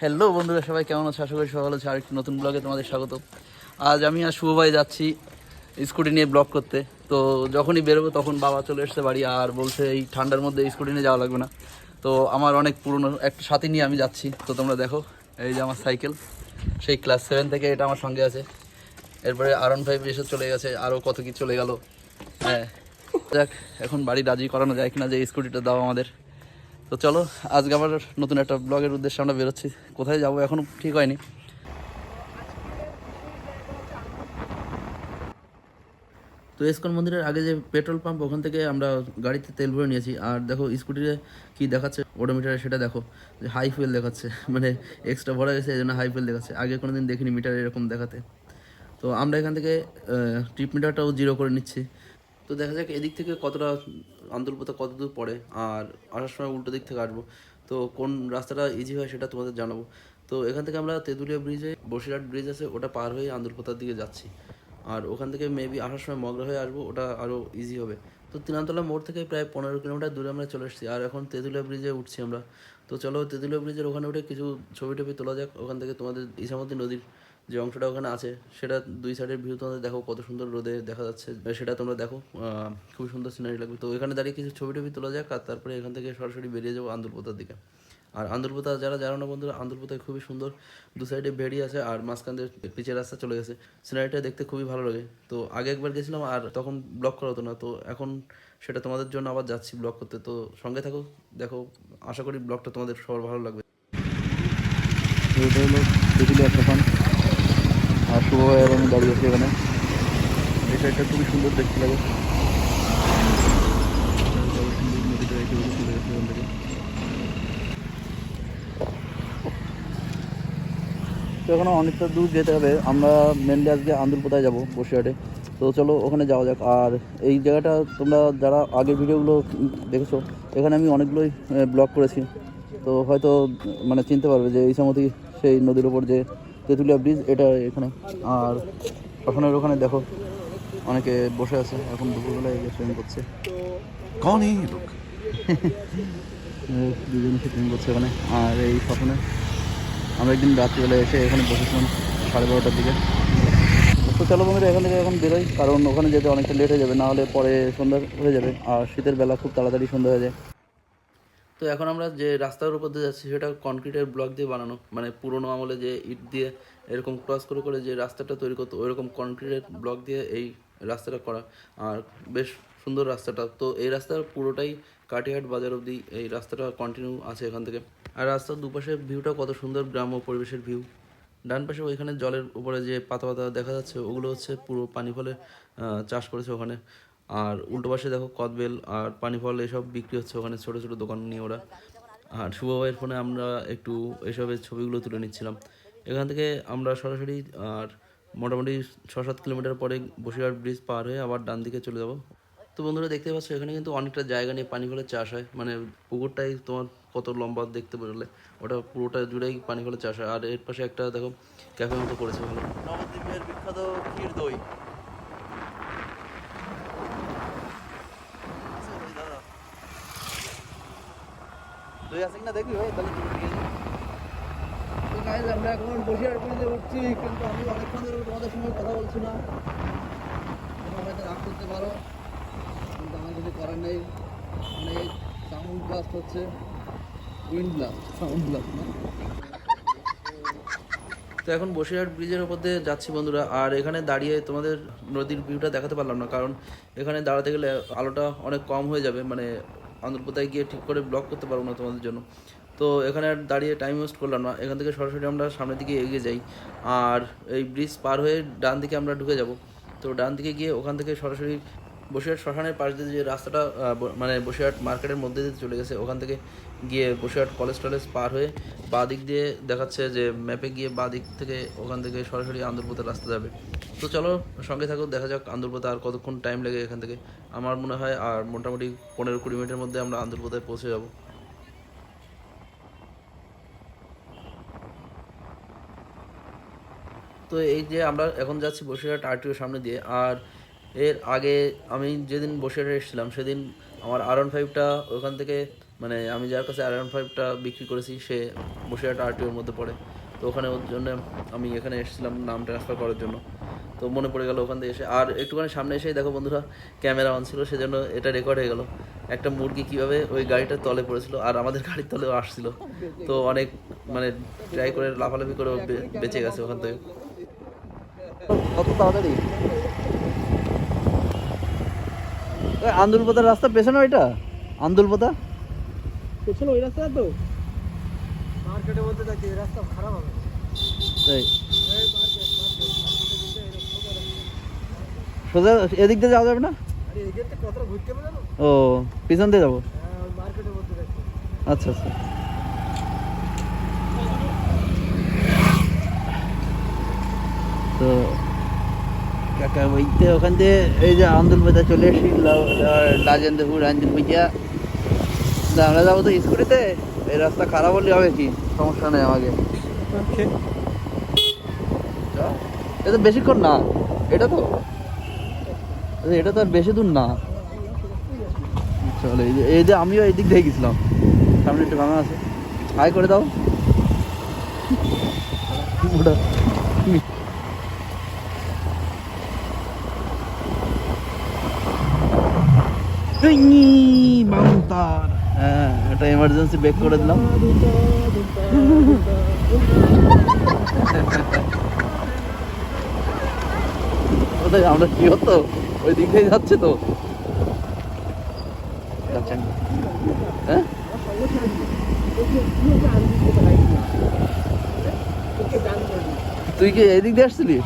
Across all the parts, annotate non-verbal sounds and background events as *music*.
Hello বন্ধুরা, সবাই কেমন আছে? আশা করি সকাল আছে। আরেকটি নতুন ব্লগে তোমাদের স্বাগত। আজ আমি আর শুভ ভাই যাচ্ছি স্কুটি নিয়ে ব্লগ করতে। তো যখনই বেরোবো তখন বাবা চলে এসছে বাড়ি আর বলছে এই ঠান্ডার মধ্যে স্কুটি নিয়ে যাওয়া লাগবে না। তো আমার অনেক পুরনো একটা সাথী নিয়ে আমি যাচ্ছি। তো তোমরা দেখো, এই যে আমার সাইকেল সেই ক্লাস সেভেন থেকে এটা আমার সঙ্গে আছে। এরপরে আর ওয়ান ফাইভ এসে চলে গেছে, আরও কত কি চলে গেল। হ্যাঁ দেখ এখন বাড়ি রাজি করানো যায় কিনা যে স্কুটিটা দাও আমাদের। তো চলো, আজকে আবার নতুন একটা ব্লগের উদ্দেশ্যে আমরা বেরোচ্ছি। কোথায় যাব এখনও ঠিক হয়নি। তো ইস্কন মন্দিরের আগে যে পেট্রোল পাম্প, ওখান থেকে আমরা গাড়িতে তেল ভরে নিয়েছি। আর দেখো, স্কুটিতে কি দেখাচ্ছে? ওডোমিটারে সেটা দেখো, যে হাই ফুয়েল দেখাচ্ছে। *laughs* মানে এক্সট্রা ভরা গেছে এই জন্য হাই ফুয়েল দেখাচ্ছে। আগে কোনো দিন দেখিনি মিটার এরকম দেখাতে। তো আমরা এখান থেকে ট্রিপ মিটারটাও জিরো করে নিচ্ছি। তো দেখা যাক এদিক থেকে কতটা আন্দোলপথা কত দূর পড়ে, আর আসার সময় উল্টো দিক থেকে আসব। তো কোন রাস্তাটা ইজি হয় সেটা তোমাদের জানাব। তো এখান থেকে আমরা তেঁতুলিয়া ব্রিজে বসিরহাট ব্রিজ আছে, ওটা পার হয়ে আন্দুলপোতার দিকে যাচ্ছি। আর ওখান থেকে মেবি আসার সময় মগরা হয়ে আসব, ওটা আরও ইজি হবে। তো তিনাতলা মোড় থেকে প্রায় পনেরো কিলোমিটার দূরে আমরা চলে এসেছি, আর এখন তেঁতুলিয়া ব্রিজে উঠছি আমরা। তো চলো তেঁতুলিয়া ব্রিজের ওখানে উঠে কিছু ছবি টবি তোলা যাক, ওখান থেকে তোমাদের ইসামতি নদীর যে অংশটা ওখানে আছে, সেটা দুই সাইডের ভিউ তোমাদের দেখো কত সুন্দর রোদে দেখা যাচ্ছে। সেটা তোমরা দেখো খুবই সুন্দর সিনারি লাগবে। তো এখানে দাঁড়িয়ে কিছু ছবি টবি তোলা যাক, আর তারপরে এখান থেকে সরাসরি বেরিয়ে যাব আন্দুলপোতার দিকে। আর আন্দুলপোতা, যারা জানো না বন্ধুরা, আন্দুলপোতায় খুবই সুন্দর দু সাইডে বেরিয়ে আছে, আর মাঝখান দিয়ে পিচের রাস্তা চলে গেছে। সিনারিটা দেখতে খুবই ভালো লাগে। তো আগে একবার গেছিলাম, আর তখন ব্লক করা হতো না। তো এখন সেটা তোমাদের জন্য আবার যাচ্ছি ব্লগ করতে। তো সঙ্গে থাকো, দেখো, আশা করি ব্লগটা তোমাদের সবার ভালো লাগবে এটা হলো তেঁতুলিয়া দোকান আর শুভ ভাই আর আমি দাঁড়িয়ে আছি এখানে। এই সাইডটা খুবই সুন্দর দেখতে লাগে। তো এখনও অনেকটা দূর যেতে হবে। আমরা মেনলি আজকে আন্দুলপোতায় যাব, বসিরহাটে। তো চলো, ওখানে যাওয়া যাক। আর এই জায়গাটা তোমরা যারা আগের ভিডিওগুলো দেখেছ, এখানে আমি অনেকগুলোই ব্লগ করেছি। তো হয়তো মানে চিনতে পারবে যে ইসামতি সেই নদীর ওপর যে তেঁতুলিয়া ব্রিজ এটা এখানে। আর ওখানে ওখানে দেখো অনেকে বসে আছে এখন দুপুরবেলায় শুটিং করছে। কন শুটিং করছে ওখানে। আর এই স্বপ্নে আমরা একদিন রাত্রিবেলায় এসে এখানে বসেছিলাম সাড়ে বারোটার দিকে। তো চলো বন্ধুরা এখান থেকে এখন বেরোই কারণ ওখানে যেতে অনেকটা লেট হয়ে যাবে না হলে পরে সন্ধ্যা হয়ে যাবে আর শীতের বেলা খুব তাড়াতাড়ি সন্ধ্যা হয়ে যায়। তো এখন আমরা যে রাস্তার উপর দিয়ে যাচ্ছি, সেটা কনক্রিটের ব্লক দিয়ে বানানো। মানে পুরোনো আমলে যে ইট দিয়ে এরকম ক্রস করে করে যে রাস্তাটা তৈরি করতো, ওইরকম কনক্রিটের ব্লক দিয়ে এই রাস্তাটা করা। আর বেশ সুন্দর রাস্তাটা। তো এই রাস্তার পুরোটাই কাটিহাট বাজার অবধি এই রাস্তাটা কন্টিনিউ আছে এখান থেকে। আর রাস্তার দুপাশে ভিউটা কত সুন্দর গ্রাম্য পরিবেশের ভিউ ডান পাশে ওইখানে জলের উপরে যে পাতা পাতা দেখা যাচ্ছে, ওগুলো হচ্ছে পুরো পানি ফলে চাষ করেছে ওখানে। আর উল্টো পাশে দেখো কদবেল আর পানি ফল এসব বিক্রি হচ্ছে ওখানে ছোটো ছোটো দোকান নিয়ে ওরা। আর শুভ ভাইয়ের ফোনে আমরা একটু এসবের ছবিগুলো তুলে নিচ্ছিলাম। এখান থেকে আমরা সরাসরি আর মোটামুটি ছ সাত কিলোমিটার পরে বসিরহাট ব্রিজ পার হয়ে আবার ডান দিকে চলে যাব। তো বন্ধুরা দেখতে পাচ্ছ, এখানে কিন্তু অনেকটা জায়গা নিয়ে পানি ফলের চাষ হয়। মানে পুকুরটাই তোমার কত লম্বা দেখতে পেলে, ওটা পুরোটা জুড়েই পানি ফলের চাষ হয়। আর এর পাশে একটা দেখো ক্যাফে মতো করেছে ভালো। নবদ্বীপের বিখ্যাত ক্ষীর দই দই আছে কিনা দেখবি ভাই তাহলে তুমি নিয়ে যাও। তো আমরা এখন উঠছি কিন্তু আমি অনেকক্ষণ ধরে তোমাদের সঙ্গে কথা বলছি না। তোমরা হয়তো রাগ করতে পারো কিন্তু আমার কিছু করার নেই। অনেক সাউন্ড ব্লাস্ট হচ্ছে উইন্ড ব্লাস্ট সাউন্ড ব্লাস্ট না? তো এখন বসিরহাট ব্রিজের ওপর দিয়ে যাচ্ছি বন্ধুরা আর এখানে দাঁড়িয়ে তোমাদের নদীর ভিউটা দেখাতে পারলাম না কারণ এখানে দাঁড়াতে গেলে আলোটা অনেক কম হয়ে যাবে মানে আন্দরপোতায় গিয়ে ঠিক করে ব্লক করতে পারব না তোমাদের জন্য। তো এখানে আর দাঁড়িয়ে টাইম ওয়েস্ট করলাম না। এখান থেকে সরাসরি আমরা সামনের দিকে এগিয়ে যাই। আর এই ব্রিজ পার হয়ে ডান দিকে আমরা ঢুকে যাব। তো ডান দিকে গিয়ে ওখান থেকে সরাসরি বসিরহাট শ্মশানের পাশ দিয়ে যে রাস্তাটা মানে বসিরহাট মার্কেটের মধ্যে দিয়ে চলে গেছে, ওখান থেকে গিয়ে বসিরহাট কলেজ টলেজ পার হয়ে বাঁ দিক দিয়ে দেখাচ্ছে যে ম্যাপে গিয়ে বাঁ দিক থেকে ওখান থেকে সরাসরি আন্দরপোতার রাস্তা যাবে। তো চলো, সঙ্গে থাকো, দেখা যাক আন্দরপোতা আর কতক্ষণ টাইম লাগে এখান থেকে। আমার মনে হয় আর মোটামুটি পনেরো কুড়ি মিনিটের মধ্যে আমরা আন্দরপোতায় পৌঁছে যাব। তো এই যে আমরা এখন যাচ্ছি বসিরহাট আরটিও সামনে দিয়ে, আর এর আগে আমি যেদিন বসিরহাটে এসেছিলাম, সেদিন আমার আর ওয়ান ফাইভটা ওখান থেকে মানে আমি যার কাছে আর ওয়ান ফাইভটা বিক্রি করেছি, সে বসিরহাট আরটিওর মধ্যে পড়ে। তো ওখানে ওর জন্য আমি এখানে এসেছিলাম নাম ট্রান্সফার করার জন্য। তো মনে পড়ে গেল ওখান থেকে এসে। আর একটুখানি সামনে এসেই দেখো বন্ধুরা ক্যামেরা অন ছিল, সেজন্য এটা রেকর্ড হয়ে গেল। একটা মুরগি কীভাবে ওই গাড়িটার তলে পড়েছিল, আর আমাদের গাড়ির তলেও আসছিল। তো অনেক মানে ট্রাই করে, লাফালাফি করে বেঁচে গেছে ওখান থেকে। কত তাড়াতাড়ি? আন্দুলপোতার রাস্তা পেছনে ওইটা? আন্দুলপোতা? পেছনে ওই রাস্তা তো। মার্কেটের মধ্যে যাচ্ছি এই রাস্তা খারাপ হবে। তাই? এই মার্কেট মার্কেট সোজা এদিক দিয়ে যাওয়া যাবে না? ও পিছন দিয়ে যাব? হ্যাঁ আচ্ছা আচ্ছা। তো কাকা বইতে ওখান থেকে এই যে আন্দোলন বাজার চলে এসেছি রাজেন্দ্রপুর রাজেন্দ্র পূজা আমরা যাব তো স্কুটিতে এই রাস্তা খারাপ হলে হবে কি? সমস্যা নেই আমাকে। এটা বেশিক্ষণ না। এটা তো? এটা তো আর বেশি দূর না। চলো এই যে এই যে আমিও এই দিক দিয়ে গেছিলাম। সামনে একটু ভাঙা আছে। হাই করে দাও। বাউন্তার হ্যাঁ এটা এমার্জেন্সি বেক করে দিলাম। কোথায় আমরা কি হতো? ওই দিক দিয়ে যাচ্ছে তো। হ্যাঁ? তুই কি এদিক দিয়ে আসছিলি?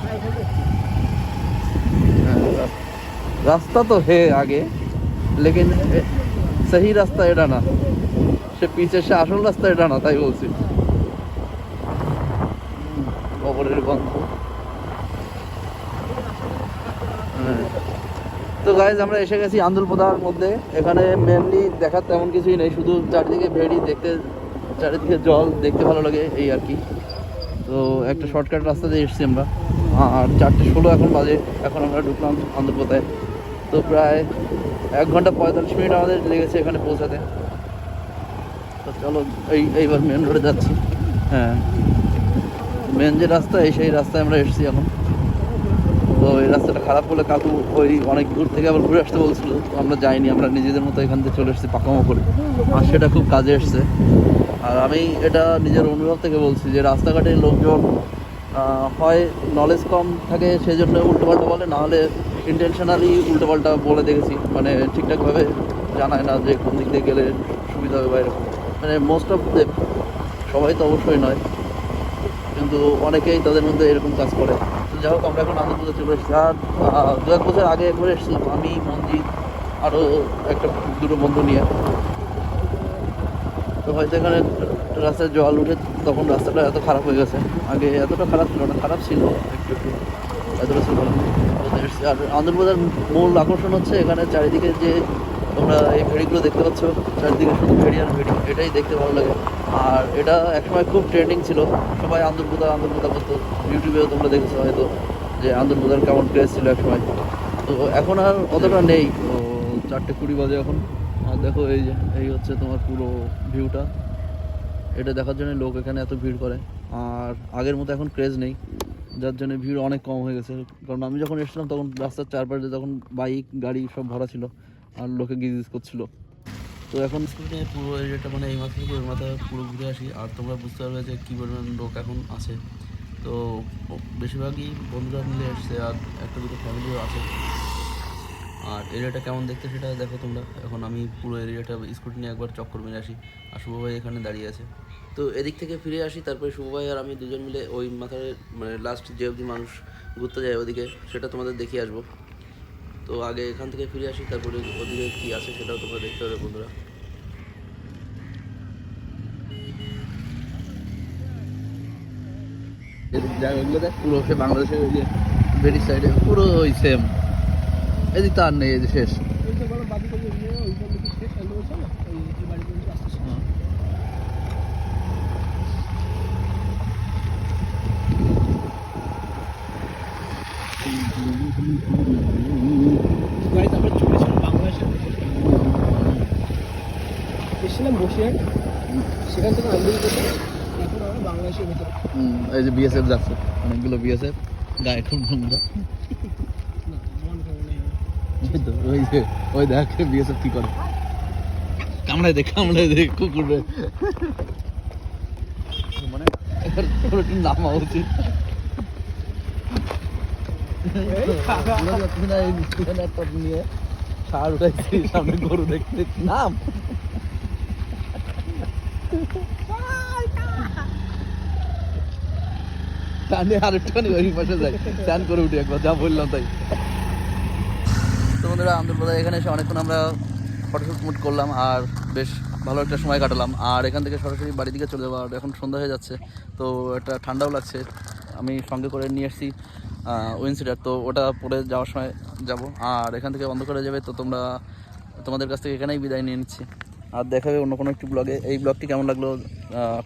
হ্যাঁ, রাস্তা তো হে আগে। লেকিন সেই রাস্তা এটা না সে পিছে সে আসল রাস্তা এটা না তাই বলছি কবরের গন্ধ তো গাইজ আমরা এসে গেছি আন্দুলপোদার মধ্যে। এখানে মেনলি দেখার তেমন কিছুই নেই, শুধু চারিদিকে ভেড়ি দেখতে, চারিদিকে জল দেখতে ভালো লাগে, এই আর কি। তো একটা শর্টকাট রাস্তা দিয়ে এসছি আমরা। আর চারটে ষোলো এখন বাজে, এখন আমরা ঢুকলাম আন্দুলপোতায় তো প্রায় এক ঘণ্টা পঁয়তাল্লিশ মিনিট আমাদের লেগেছে এখানে পৌঁছাতে। তো চলো, এই, এইবার মেন রোডে যাচ্ছি। হ্যাঁ মেন যে রাস্তা, এই সেই রাস্তায় আমরা এসেছি এখন। তো এই রাস্তাটা খারাপ বলে কাকু ওই অনেক দূর থেকে আবার ঘুরে আসতে বলছিল। তো আমরা যাইনি, আমরা নিজেদের মতো এখান থেকে চলে এসেছি পাকামো করে। আর সেটা খুব কাজে এসছে। আর আমি এটা নিজের অনুভব থেকে বলছি যে রাস্তাঘাটে লোকজন হয় নলেজ কম থাকে সেই জন্য উল্টোপাল্টা বলে, না হলে ইন্টেনশনালি উল্টোপাল্টা বলে দেখেছি। মানে ঠিকঠাকভাবে জানায় না যে কোন দিক দিয়ে গেলে সুবিধা হবে বা এরকম। মানে মোস্ট অফ দেম সবাই তো অবশ্যই নয়। কিন্তু অনেকেই তাদের মধ্যে এরকম কাজ করে। তো যাই হোক, আমরা এখন আনন্দপুরে চলে এসেছি আর দু এক বছর আগে একবার এসেছিলাম আমি মঞ্জিত আরও একটা দুটো বন্ধু নিয়ে। তো হয়তো এখানে রাস্তায় জল উঠে তখন রাস্তাটা এত খারাপ হয়ে গেছে। আগে এতটা খারাপ ছিল না, খারাপ ছিল। একটু একটু এতটা ছিল না আর আনন্দবাজার মূল আকর্ষণ হচ্ছে এখানে চারিদিকে যে তোমরা এই ভেড়িগুলো দেখতে পাচ্ছ চারিদিকে শুধু ভেড়ি আর ভেড়ি এটাই দেখতে ভালো লাগে। আর এটা একসময় খুব ট্রেন্ডিং ছিল। সবাই আন্দরপোদা আন্দরপোদা করতো ইউটিউবেও তোমরা দেখেছ হয়তো যে আন্দরপোদার কেমন ক্রেজ ছিল একসময়। তো এখন আর অতটা নেই। তো চারটে কুড়ি বাজে এখন। আর দেখো এই যে এই হচ্ছে তোমার পুরো ভিউটা এটা দেখার জন্য লোক এখানে এত ভিড় করে। আর আগের মতো এখন ক্রেজ নেই। যার জন্য ভিড় অনেক কম হয়ে গেছে। কারণ আমি যখন এসেছিলাম তখন রাস্তার চারপাশে তখন বাইক, গাড়ি সব ভরা ছিল আর লোকে গিজ করছিল। তো এখন পুরো এরিয়াটা মানে এই মাথা থেকে ওই মাথা পুরো ঘুরে আসি। আর তোমরা বুঝতে পারবে যে কী পরিমাণ লোক এখন আছে। তো বেশিরভাগই বন্ধুরা মিলে এসছে আর একটা দুটো ফ্যামিলিও আছে। আর এরিয়াটা কেমন দেখতে সেটা দেখো তোমরা। এখন আমি পুরো এরিয়াটা স্কুটি নিয়ে একবার চক্কর মেরে আসি। আর শুভ ভাই এখানে দাঁড়িয়ে আছে। তো এদিক থেকে ফিরে আসি, তারপরে শুভ ভাই আর আমি দুজন মিলে ওই মাথায় মানে লাস্ট যে অবধি মানুষ ঘুরতে যায় ওদিকে, সেটা তোমাদের দেখিয়ে আসব। তো আগে এখান থেকে ফিরে আসি, তারপরে ওদিকে কী আছে সেটাও তোমরা দেখতে পাবে বন্ধুরা। দেখ, পুরো সে বাংলাদেশের ওই যে সাইডে পুরো ওই সেম এদিক তো আর নেই শেষ ওই তো বড় বাদি করে নিয়ে ওই জন্য কি শেষ হলো বলছো না ওই এই বাড়ি পর্যন্ত আসতেছে গাড়িতে আমরা চলেছিলাম বাংলাদেশে এসেছিলাম রাশিয়ান সেখান থেকে আন্দোলন করতে। এখন আমরা বাংলাদেশের ভিতরে। এই যে বিএসএফ যাচ্ছে অনেকগুলো বিএসএফ গায়ে খুব নেই ওই যে ওই দেখ বিএসএফ কি করে। কামড়ায় দে কামড়ায় দে কুকুর রে। মানে নামা উচিত? সার উঠাইছি সামনে গরু দেখতে। নাম? টানে আর একটুখানি ওই পাশে যাই। স্নান করে উঠি একবার, যা বললাম তাই। তো বন্ধুরা আন্দোলন এখানে এসে অনেকক্ষণ আমরা ফটোশুট মুট করলাম আর বেশ ভালো একটা সময় কাটালাম। আর এখান থেকে সরাসরি বাড়ির দিকে চলে যাব আর এখন সন্ধ্যা হয়ে যাচ্ছে, তো একটা ঠান্ডাও লাগছে। আমি সঙ্গে করে নিয়ে এসেছি উইনসিটার তো ওটা পরে যাওয়ার সময় যাব। আর এখান থেকে বন্ধ করে যাবে, তো তোমরা তোমাদের কাছ থেকে এখানেই বিদায় নিয়ে নিচ্ছি। আর দেখাবে অন্য কোনো একটি ব্লগে এই ব্লগটি কেমন লাগল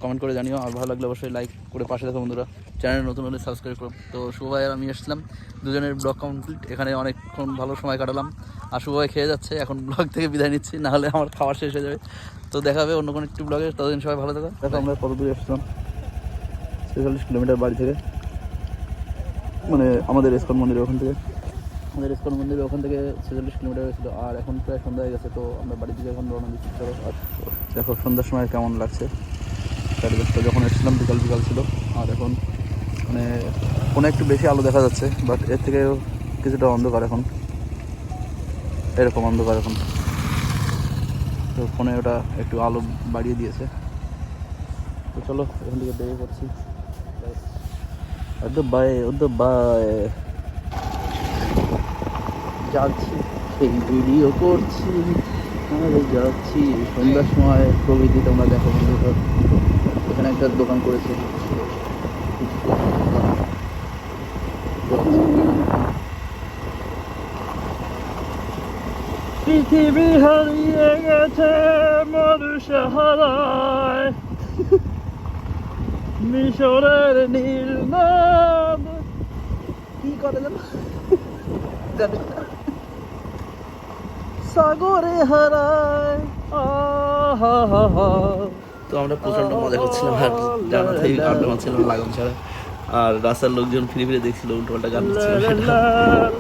কমেন্ট করে জানিও। আর ভালো লাগলে অবশ্যই লাইক করে পাশে দেখো বন্ধুরা। চ্যানেল নতুন হলে সাবস্ক্রাইব করো। তো শুভ ভাই আর আমি এসেছিলাম দুজনের ব্লগ কমপ্লিট এখানে অনেকক্ষণ ভালো সময় কাটালাম। আর শুভ ভাই খেয়ে যাচ্ছে। এখন ব্লগ থেকে বিদায় নিচ্ছি। নাহলে আমার খাওয়ার শেষ হয়ে যাবে। তো দেখা হবে অন্য কোনো একটি ব্লগে ততদিন সবাই ভালো থাকো। দেখো আমরা কত দূরে এসেছিলাম ছেচল্লিশ কিলোমিটার বাড়ি থেকে। মানে আমাদের ইস্কন মন্দিরের ওখান থেকে। আমাদের ইস্কন মন্দিরের ওখান থেকে ছেচল্লিশ কিলোমিটার হয়েছিল, আর এখন প্রায় সন্ধ্যা হয়ে গেছে, তো আমরা বাড়ির দিকে এখন রওনা দিচ্ছি। চলো, আর দেখো সন্ধ্যার সময় কেমন লাগছে। দশটা যখন এসেছিলাম, বিকাল বিকাল ছিল, আর এখন মানে ফোনে একটু বেশি আলো দেখা যাচ্ছে বাট এর থেকে কিছুটা অন্ধকার এখন। এরকম অন্ধকার এখন। তো ফোনে ওটা একটু আলো বাড়িয়ে দিয়েছে। তো চলো, এখান থেকে বেরিয়ে পড়ছি। বাই বাই যাচ্ছি সেই ভিডিও করছি যাচ্ছি। সন্ধ্যার সময় প্রকৃতি তোমরা দেখো বন্ধুরা। এখানে একটা দোকান করেছে। পৃথিবী হারিয়ে গেছে মধুসাহারায় মিশরের নীল নদ কি করে। সাগরে হারায়। আহা তো আমরা প্রচণ্ড মজা করছিলাম আর জানাতেই আড্ডা মারছিলাম লাগাম ছাড়া। আর রাস্তার লোকজন ফিরে ফিরে দেখছিল উল্টো পাল্টা গান হচ্ছিল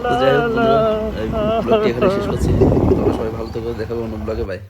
তো যাই হোক এখানে শেষ করছি। তোমরা সবাই ভালো থেকো দেখাবো অন্য ব্লগে বাই